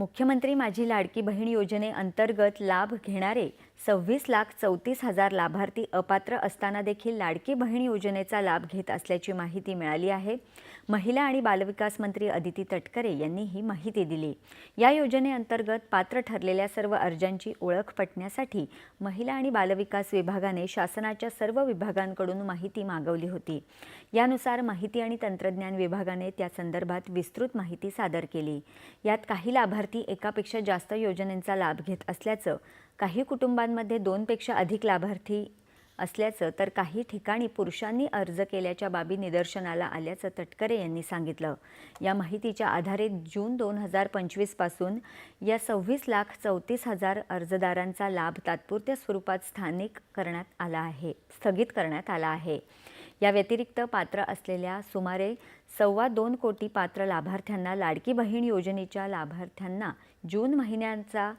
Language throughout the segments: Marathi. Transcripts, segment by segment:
मुख्यमंत्री माझी लाडकी बहीण योजनेअंतर्गत लाभ घेणारे सव्वीस लाख चौतीस हजार लाभार्थी अपात्र असताना देखील लाडकी बहीण योजनेचा लाभ घेत असल्याची माहिती मिळाली आहे. महिला आणि बालविकास मंत्री अदिती तटकरे यांनी ही माहिती दिली. या योजनेअंतर्गत पात्र ठरलेल्या सर्व अर्जांची ओळख पटण्यासाठी महिला आणि बालविकास विभागाने शासनाच्या सर्व विभागांकडून माहिती मागवली होती. यानुसार माहिती आणि तंत्रज्ञान विभागाने त्या संदर्भात विस्तृत माहिती सादर केली. यात काही लाभार्थी एकापेक्षा जास्त योजनेचा लाभ घेत असल्याचं काही कुटुंबांमध्ये दोनपेक्षा अधिक लाभार्थी असल्याचं तर काही ठिकाणी पुरुषांनी अर्ज केल्याच्या बाबी निदर्शनाला आल्याचं तटकरे यांनी सांगितलं. या माहितीच्या आधारे जून दोन हजार पंचवीसपासून या सव्वीस लाख चौतीस हजार अर्जदारांचा लाभ तात्पुरत्या स्वरूपात स्थानिक करण्यात आला आहे स्थगित करण्यात आला आहे. या व्यतिरिक्त पात्र असलेल्या सुमारे सव्वा दोन कोटी पात्र लाभार्थ्यांना लाडकी बहीण योजनेच्या लाभार्थ्यांना जून महिन्यांचा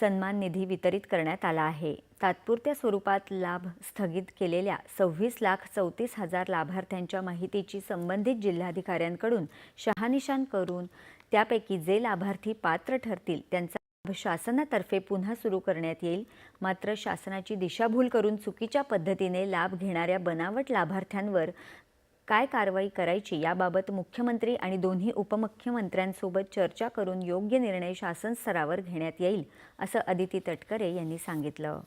सन्मान निधी वितरित करण्यात आला आहे. तात्पुरत्या स्वरूपात लाभ स्थगित केलेल्या सव्वीस लाख चौतीस हजार लाभार्थ्यांच्या माहितीची संबंधित जिल्हाधिकाऱ्यांकडून शहानिशान करून त्यापैकी जे लाभार्थी पात्र ठरतील त्यांचा लाभ शासनातर्फे पुन्हा सुरू करण्यात येईल. मात्र शासनाची दिशाभूल करून चुकीच्या पद्धतीने लाभ घेणाऱ्या बनावट लाभार्थ्यांवर काय कारवाई करायची याबाबत मुख्यमंत्री आणि दोन्ही उपमुख्यमंत्र्यांसोबत चर्चा करून योग्य निर्णय शासन स्तरावर घेण्यात येईल असं अदिती तटकरे यांनी सांगितलं.